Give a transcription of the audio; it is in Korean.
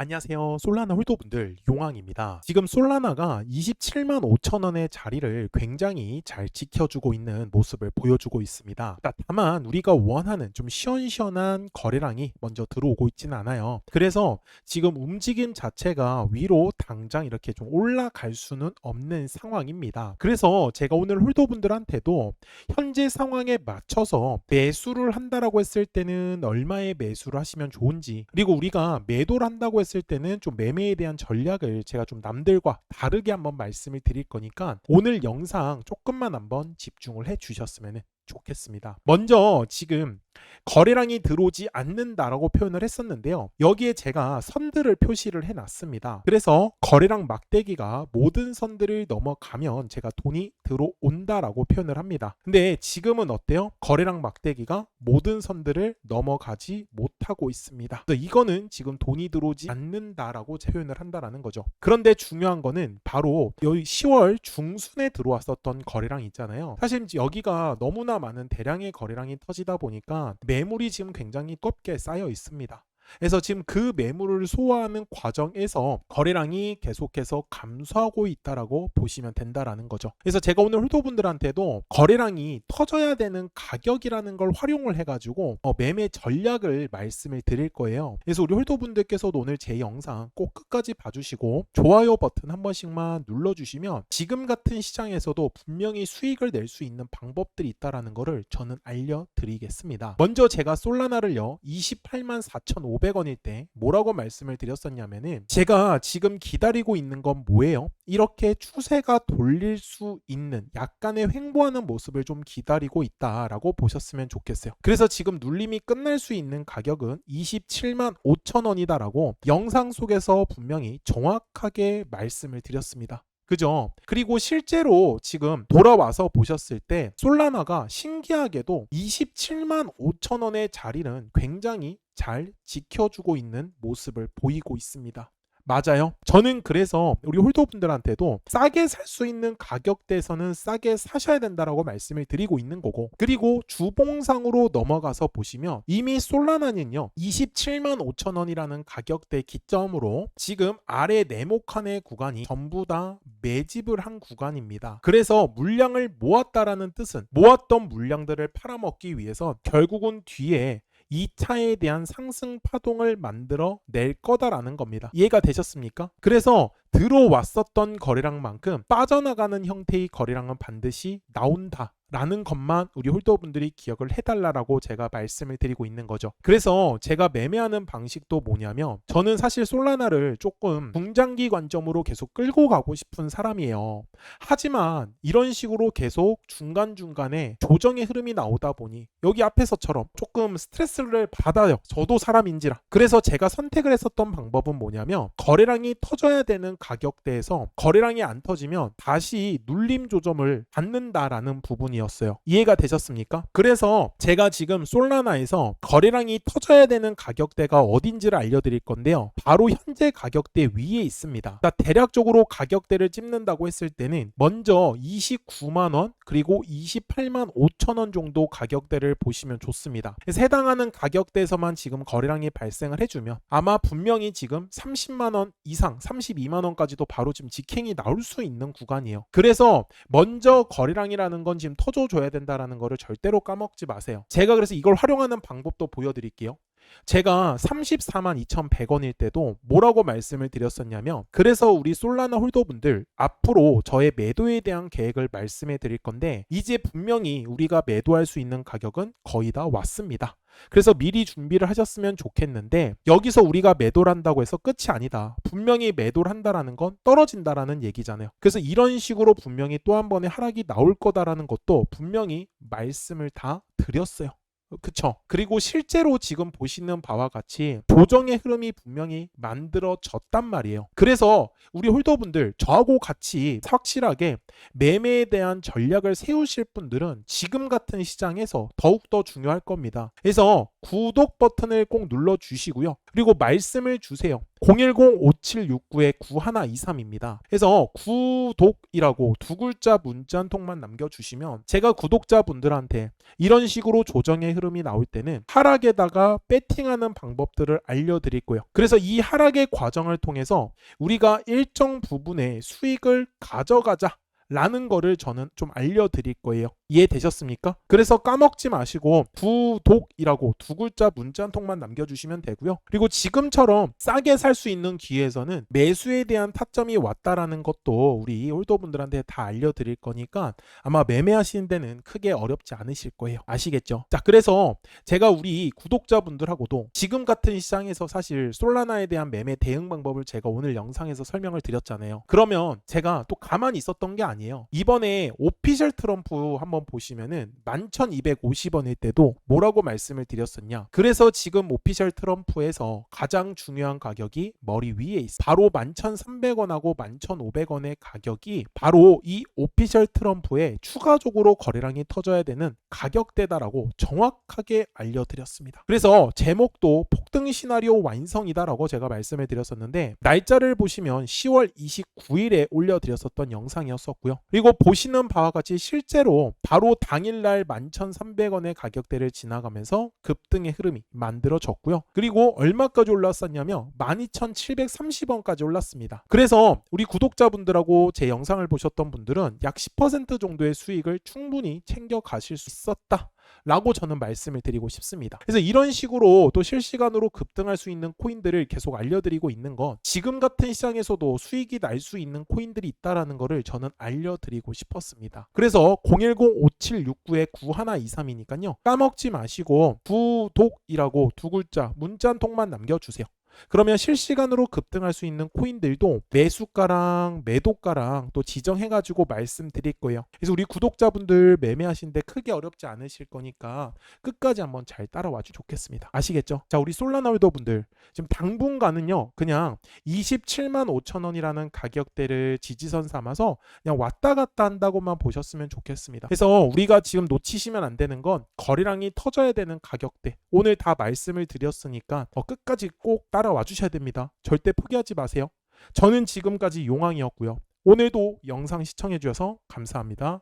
안녕하세요. 솔라나 홀더분들 용왕입니다. 지금 솔라나가 27만 5천 원의 자리를 굉장히 잘 지켜주고 있는 모습을 보여주고 있습니다. 다- 다만 우리가 원하는 좀 시원시원한 거래량이 먼저 들어오고 있지는 않아요. 그래서 지금 움직임 자체가 위로 당장 이렇게 좀 올라갈 수는 없는 상황입니다. 그래서 제가 오늘 홀더분들한테도 현재 상황에 맞춰서 매수를 한다라고 했을 때는 얼마의 매수를 하시면 좋은지 그리고 우리가 매도를 한다고 했을 때는 좀 매매에 대한 전략을 제가 좀 남들과 다르게 한번 말씀을 드릴 거니까 오늘 영상 조금만 한번 집중을 해 주셨으면 좋겠습니다. 먼저 지금 거래량이 들어오지 않는다라고 표현을 했었는데요. 여기에 제가 선들을 표시를 해놨습니다. 그래서 거래량 막대기가 모든 선들을 넘어가면 제가 돈이 들어온다라고 표현을 합니다. 근데 지금은 어때요? 거래량 막대기가 모든 선들을 넘어가지 못하고 있습니다. 이거는 지금 돈이 들어오지 않는다라고 표현을 한다라는 거죠. 그런데 중요한 거는 바로 여기 10월 중순에 들어왔었던 거래량 있잖아요. 사실 여기가 너무나 많은 대량의 거래량이 터지다 보니까 매물이 지금 굉장히 껍게 쌓여 있습니다. 그래서 지금 그 매물을 소화하는 과정에서 거래량이 계속해서 감소하고 있다라고 보시면 된다라는 거죠. 그래서 제가 오늘 홀더분들한테도 거래량이 터져야 되는 가격이라는 걸 활용을 해가지고 어, 매매 전략을 말씀을 드릴 거예요. 그래서 우리 홀더분들께서도 오늘 제 영상 꼭 끝까지 봐주시고 좋아요 버튼 한 번씩만 눌러주시면 지금 같은 시장에서도 분명히 수익을 낼 수 있는 방법들이 있다라는 거를 저는 알려드리겠습니다. 먼저 제가 솔라나를요 28만 4,500 원일 때 뭐라고 말씀을 드렸었냐면은 제가 지금 기다리고 있는 건 뭐예요? 이렇게 추세가 돌릴 수 있는 약간의 횡보하는 모습을 좀 기다리고 있다라고 보셨으면 좋겠어요. 그래서 지금 눌림이 끝날 수 있는 가격은 27만 5천 원이다라고 영상 속에서 분명히 정확하게 말씀을 드렸습니다. 그죠? 그리고 실제로 지금 돌아와서 보셨을 때 솔라나가 신기하게도 27만 5천 원의 자리는 굉장히 잘 지켜주고 있는 모습을 보이고 있습니다. 맞아요. 저는 그래서 우리 홀더분들한테도 싸게 살 수 있는 가격대에서는 싸게 사셔야 된다라고 말씀을 드리고 있는 거고 그리고 주봉상으로 넘어가서 보시면 이미 솔라나는요 27만 5천 원이라는 가격대 기점으로 지금 아래 네모칸의 구간이 전부 다 매집을 한 구간입니다. 그래서 물량을 모았다라는 뜻은 모았던 물량들을 팔아먹기 위해서 결국은 뒤에 2차에 대한 상승 파동을 만들어 낼 거다라는 겁니다. 이해가 되셨습니까? 그래서 들어왔었던 거래량만큼 빠져나가는 형태의 거래량은 반드시 나온다. 라는 것만 우리 홀더분들이 기억을 해달라라고 제가 말씀을 드리고 있는 거죠. 그래서 제가 매매하는 방식도 뭐냐면 저는 사실 솔라나를 조금 중장기 관점으로 계속 끌고 가고 싶은 사람이에요. 하지만 이런 식으로 계속 중간중간에 조정의 흐름이 나오다 보니 여기 앞에서처럼 조금 스트레스를 받아요. 저도 사람인지라. 그래서 제가 선택을 했었던 방법은 뭐냐면 거래량이 터져야 되는 가격대에서 거래량이 안 터지면 다시 눌림 조정을 받는다라는 부분이 였어요. 이해가 되셨습니까? 그래서 제가 지금 솔라나에서 거래량이 터져야 되는 가격대가 어딘지를 알려드릴 건데요. 바로 현재 가격대 위에 있습니다. 그러니까 대략적으로 가격대를 찝는다고 했을 때는 먼저 29만 원 그리고 28만 5천 원 정도 가격대를 보시면 좋습니다. 해당하는 가격대에서만 지금 거래량이 발생을 해주면 아마 분명히 지금 30만 원 이상 32만 원까지도 바로 지금 직행이 나올 수 있는 구간이에요. 그래서 먼저 거래량이라는 건 지금 터져줘야 된다라는 거를 절대로 까먹지 마세요. 제가 그래서 이걸 활용하는 방법도 보여드릴게요. 제가 34만 2,100원일 때도 뭐라고 말씀을 드렸었냐면 그래서 우리 솔라나 홀더분들 앞으로 저의 매도에 대한 계획을 말씀해 드릴 건데 이제 분명히 우리가 매도할 수 있는 가격은 거의 다 왔습니다. 그래서 미리 준비를 하셨으면 좋겠는데 여기서 우리가 매도를 한다고 해서 끝이 아니다. 분명히 매도를 한다라는 건 떨어진다라는 얘기잖아요. 그래서 이런 식으로 분명히 또 한 번의 하락이 나올 거다라는 것도 분명히 말씀을 다 드렸어요. 그쵸. 그리고 실제로 지금 보시는 바와 같이 조정의 흐름이 분명히 만들어졌단 말이에요. 그래서 우리 홀더분들 저하고 같이 확실하게 매매에 대한 전략을 세우실 분들은 지금 같은 시장에서 더욱더 중요할 겁니다. 그래서 구독 버튼을 꼭 눌러 주시고요. 그리고 말씀을 주세요. 010-5769-9123입니다. 그래서 구독이라고 두 글자 문자 한 통만 남겨주시면 제가 구독자분들한테 이런 식으로 조정의 흐름이 나올 때는 하락에다가 배팅하는 방법들을 알려드릴 거예요. 그래서 이 하락의 과정을 통해서 우리가 일정 부분의 수익을 가져가자. 라는 거를 저는 좀 알려드릴 거예요. 이해되셨습니까? 그래서 까먹지 마시고 구독이라고 두 글자 문자 한 통만 남겨주시면 되고요. 그리고 지금처럼 싸게 살 수 있는 기회에서는 매수에 대한 타점이 왔다라는 것도 우리 홀더분들한테 다 알려드릴 거니까 아마 매매하시는 데는 크게 어렵지 않으실 거예요. 아시겠죠? 자, 그래서 제가 우리 구독자분들하고도 지금 같은 시장에서 사실 솔라나에 대한 매매 대응 방법을 제가 오늘 영상에서 설명을 드렸잖아요. 그러면 제가 또 가만히 있었던 게 아니에요. 이번에 오피셜 트럼프 한번 보시면은 11,250원일 때도 뭐라고 말씀을 드렸었냐. 그래서 지금 오피셜 트럼프에서 가장 중요한 가격이 머리 위에 있어. 바로 11,300원하고 11,500원의 가격이 바로 이 오피셜 트럼프에 추가적으로 거래량이 터져야 되는 가격대다라고 정확하게 알려드렸습니다. 그래서 제목도 폭등 시나리오 완성이다라고 제가 말씀을 드렸었는데 날짜를 보시면 10월 29일에 올려드렸었던 영상이었었고요. 그리고 보시는 바와 같이 실제로 바로 당일날 11,300원의 가격대를 지나가면서 급등의 흐름이 만들어졌고요. 그리고 얼마까지 올랐었냐면 12,730원까지 올랐습니다. 그래서 우리 구독자분들하고 제 영상을 보셨던 분들은 약 10% 정도의 수익을 충분히 챙겨 가실 수 있었다. 라고 저는 말씀을 드리고 싶습니다. 그래서 이런 식으로 또 실시간으로 급등할 수 있는 코인들을 계속 알려드리고 있는 건 지금 같은 시장에서도 수익이 날 수 있는 코인들이 있다라는 거를 저는 알려드리고 싶었습니다. 그래서 010-5769-9123이니까요. 까먹지 마시고 구독이라고 두 글자 문자 한 통만 남겨주세요. 그러면 실시간으로 급등할 수 있는 코인들도 매수가랑 매도가랑 또 지정해가지고 말씀드릴 거예요. 그래서 우리 구독자분들 매매하시는데 크게 어렵지 않으실 거니까 끝까지 한번 잘 따라와 주 좋겠습니다. 아시겠죠? 자, 우리 솔라나 홀더 분들 지금 당분간은요, 그냥 27만 5천 원이라는 가격대를 지지선 삼아서 그냥 왔다 갔다 한다고만 보셨으면 좋겠습니다. 그래서 우리가 지금 놓치시면 안 되는 건 거래량이 터져야 되는 가격대. 오늘 다 말씀을 드렸으니까 어, 끝까지 꼭 따라와 주셔야 됩니다. 절대 포기하지 마세요. 저는 지금까지 용왕이었고요. 오늘도 영상 시청해 주셔서 감사합니다.